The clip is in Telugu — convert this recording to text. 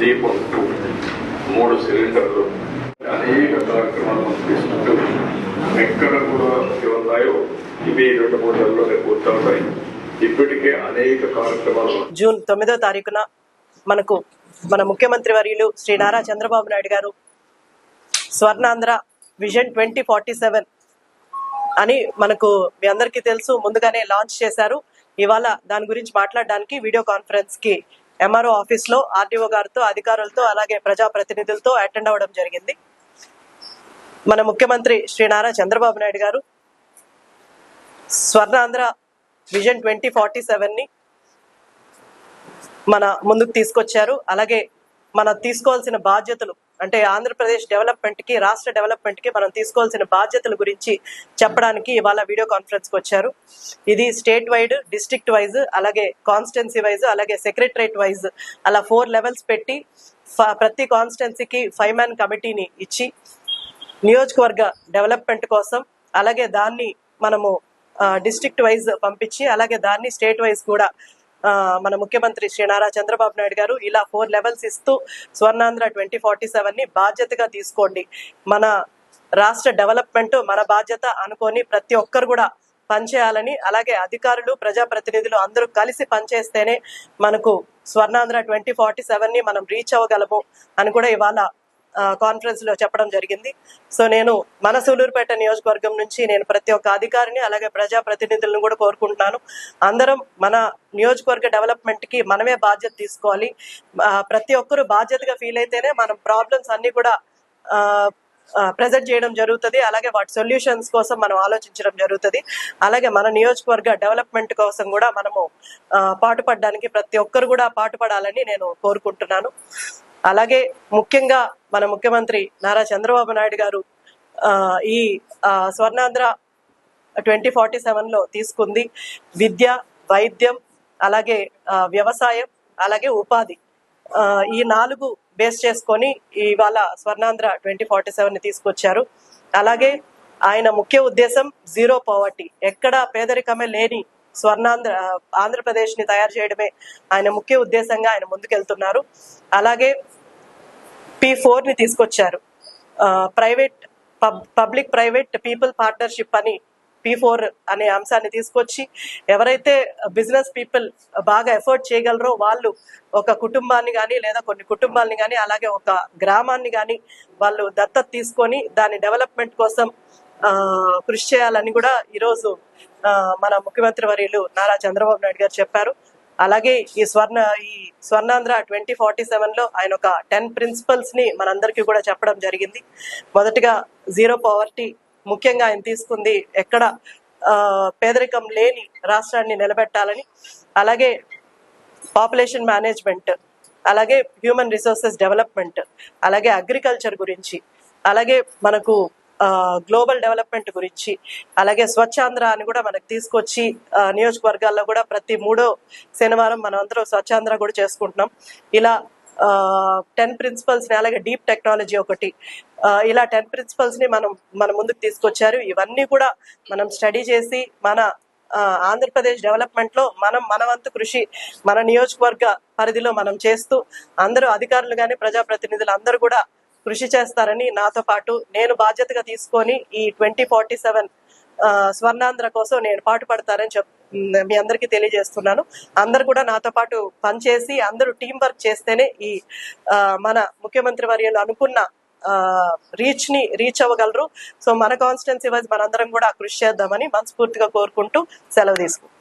దీపం టూ మూడు సిలిండర్లు అనేక కార్యక్రమాలు మనం తీసుకుంటూ ఎక్కడ కూడా ఉన్నాయో ఇవి రెండు మూడు నెలల్లోనే పూర్తవుతాయి ఇప్పటికే అనేక కార్యక్రమాలు జూన్ తొమ్మిదో తారీఖున మనకు మన ముఖ్యమంత్రి వర్యులు Shri Nara Chandrababu Naidu garu Swarnandhra vision twenty forty seven అని మనకు మీ అందరికీ తెలుసు ముందుగానే లాంచ్ చేశారు. ఇవాళ దాని గురించి మాట్లాడడానికి వీడియో కాన్ఫరెన్స్కి ఎంఆర్ఓ ఆఫీస్లో ఆర్డీఓ గారితో అధికారులతో అలాగే ప్రజాప్రతినిధులతో అటెండ్ అవ్వడం జరిగింది. మన ముఖ్యమంత్రి శ్రీ నారా చంద్రబాబు నాయుడు గారు స్వర్ణాంధ్ర విజన్ ట్వంటీ ఫార్టీ సెవెన్ని మన ముందుకు తీసుకొచ్చారు. అలాగే మనం తీసుకోవాల్సిన బాధ్యతలు అంటే ఆంధ్రప్రదేశ్ డెవలప్మెంట్కి రాష్ట్ర డెవలప్మెంట్కి మనం తీసుకోవాల్సిన బాధ్యతల గురించి చెప్పడానికి ఇవాళ వీడియో కాన్ఫరెన్స్కి వచ్చారు. ఇది స్టేట్ వైడ్ డిస్ట్రిక్ట్ వైజ్ అలాగే కాన్స్టెన్సీ వైజ్ అలాగే సెక్రటరేట్ వైజ్ అలా ఫోర్ లెవెల్స్ పెట్టి ప్రతి కాన్స్టెన్సీకి ఫైవ్ మ్యాన్ కమిటీని ఇచ్చి నియోజకవర్గ డెవలప్మెంట్ కోసం అలాగే దాన్ని మనము డిస్ట్రిక్ట్ వైజ్ పంపించి అలాగే దాన్ని స్టేట్ వైజ్ కూడా మన ముఖ్యమంత్రి శ్రీ నారా చంద్రబాబు నాయుడు గారు ఇలా ఫోర్ లెవెల్స్ ఇస్తూ స్వర్ణాంధ్ర ట్వంటీ ఫార్టీ సెవెన్ని బాధ్యతగా తీసుకోండి. మన రాష్ట్ర డెవలప్మెంట్ మన బాధ్యత అనుకొని ప్రతి ఒక్కరు కూడా పనిచేయాలని అలాగే అధికారులు ప్రజాప్రతినిధులు అందరూ కలిసి పనిచేస్తేనే మనకు స్వర్ణాంధ్ర ట్వంటీ ఫార్టీ సెవెన్ని మనం రీచ్ అవ్వగలము అని కూడా ఇవాళ కాన్ఫరెన్స్లో చెప్పడం జరిగింది. సో నేను మన సూలూరుపేట నియోజకవర్గం నుంచి నేను ప్రతి ఒక్క అధికారిని అలాగే ప్రజా ప్రతినిధులను కూడా కోరుకుంటున్నాను. అందరం మన నియోజకవర్గ డెవలప్మెంట్కి మనమే బాధ్యత తీసుకోవాలి. ప్రతి ఒక్కరు బాధ్యతగా ఫీల్ అయితేనే మనం ప్రాబ్లమ్స్ అన్ని కూడా ప్రజెంట్ చేయడం జరుగుతుంది. అలాగే వాటి సొల్యూషన్స్ కోసం మనం ఆలోచించడం జరుగుతుంది. అలాగే మన నియోజకవర్గ డెవలప్మెంట్ కోసం కూడా మనము పాటుపడడానికి ప్రతి ఒక్కరు కూడా పాటుపడాలని నేను కోరుకుంటున్నాను. అలాగే ముఖ్యంగా మన ముఖ్యమంత్రి నారా చంద్రబాబు నాయుడు గారు ఈ స్వర్ణాంధ్ర ట్వంటీ ఫార్టీ సెవెన్లో తీసుకుంది. విద్య వైద్యం అలాగే వ్యవసాయం అలాగే ఉపాధి. ఈ నాలుగు బేస్ చేసుకొని ఇవాళ స్వర్ణాంధ్ర ట్వంటీ ఫార్టీ సెవెన్ తీసుకొచ్చారు. అలాగే ఆయన ముఖ్య ఉద్దేశం జీరో పవర్టీ. ఎక్కడ పేదరికమే లేని స్వర్ణాంధ్ర ఆంధ్రప్రదేశ్ని తయారు చేయడమే ఆయన ముఖ్య ఉద్దేశంగా ఆయన ముందుకెళ్తున్నారు. అలాగే పి ఫోర్ని తీసుకొచ్చారు. Private public private people partnership అని పి ఫోర్ అనే అంశాన్ని తీసుకొచ్చి ఎవరైతే బిజినెస్ పీపుల్ బాగా ఎఫర్ట్ చేయగలరో వాళ్ళు ఒక కుటుంబాన్ని కానీ లేదా కొన్ని కుటుంబాలని కానీ అలాగే ఒక గ్రామాన్ని కానీ వాళ్ళు దత్తత తీసుకొని దాని డెవలప్మెంట్ కోసం కృషి చేయాలని కూడా ఈరోజు మన ముఖ్యమంత్రి వర్యులు నారా చంద్రబాబు నాయుడు గారు చెప్పారు. అలాగే ఈ స్వర్ణ ఈ స్వర్ణాంధ్ర ట్వంటీ ఫార్టీ సెవెన్లో ఆయన ఒక టెన్ ప్రిన్సిపల్స్ని మనందరికీ కూడా చెప్పడం జరిగింది. మొదటిగా జీరో పవర్టీ ముఖ్యంగా ఆయన తీసుకుంది ఎక్కడ పేదరికం లేని రాష్ట్రాన్ని నిలబెట్టాలని. అలాగే పాపులేషన్ మేనేజ్మెంట్ అలాగే హ్యూమన్ రిసోర్సెస్ డెవలప్మెంట్ అలాగే అగ్రికల్చర్ గురించి అలాగే మనకు గ్లోబల్ డెవలప్మెంట్ గురించి అలాగే స్వచ్ఛాంధ్ర అని కూడా మనకు తీసుకొచ్చి నియోజకవర్గాల్లో కూడా ప్రతి మూడో శనివారం మనం అందరం స్వచ్ఛాంధ్ర కూడా చేసుకుంటున్నాం. ఇలా టెన్ ప్రిన్సిపల్స్ని అలాగే డీప్ టెక్నాలజీ ఒకటి ఇలా టెన్ ప్రిన్సిపల్స్ని మనం మన ముందుకు తీసుకొచ్చారు. ఇవన్నీ కూడా మనం స్టడీ చేసి మన ఆ, ఆంధ్రప్రదేశ్ డెవలప్మెంట్లో మనం మన వంతు కృషి మన నియోజకవర్గ పరిధిలో మనం చేస్తూ అందరూ అధికారులు కానీ ప్రజాప్రతినిధులు అందరూ కూడా కృషి చేస్తారని నాతో పాటు నేను బాధ్యతగా తీసుకొని ఈ ట్వంటీ ఫార్టీ సెవెన్ స్వర్ణాంధ్ర కోసం నేను పాటు పడతారని చెప్ మీ అందరికీ తెలియజేస్తున్నాను. అందరు కూడా నాతో పాటు పనిచేసి అందరూ టీం వర్క్ చేస్తేనే ఈ మన ముఖ్యమంత్రి వర్యులు అనుకున్న రీచ్ని రీచ్ అవ్వగలరు. సో మన కాన్స్టిట్యున్సీ వైజ్ మనందరం కూడా కృషి చేద్దామని మనస్ఫూర్తిగా కోరుకుంటూ సెలవు తీసుకుంటాం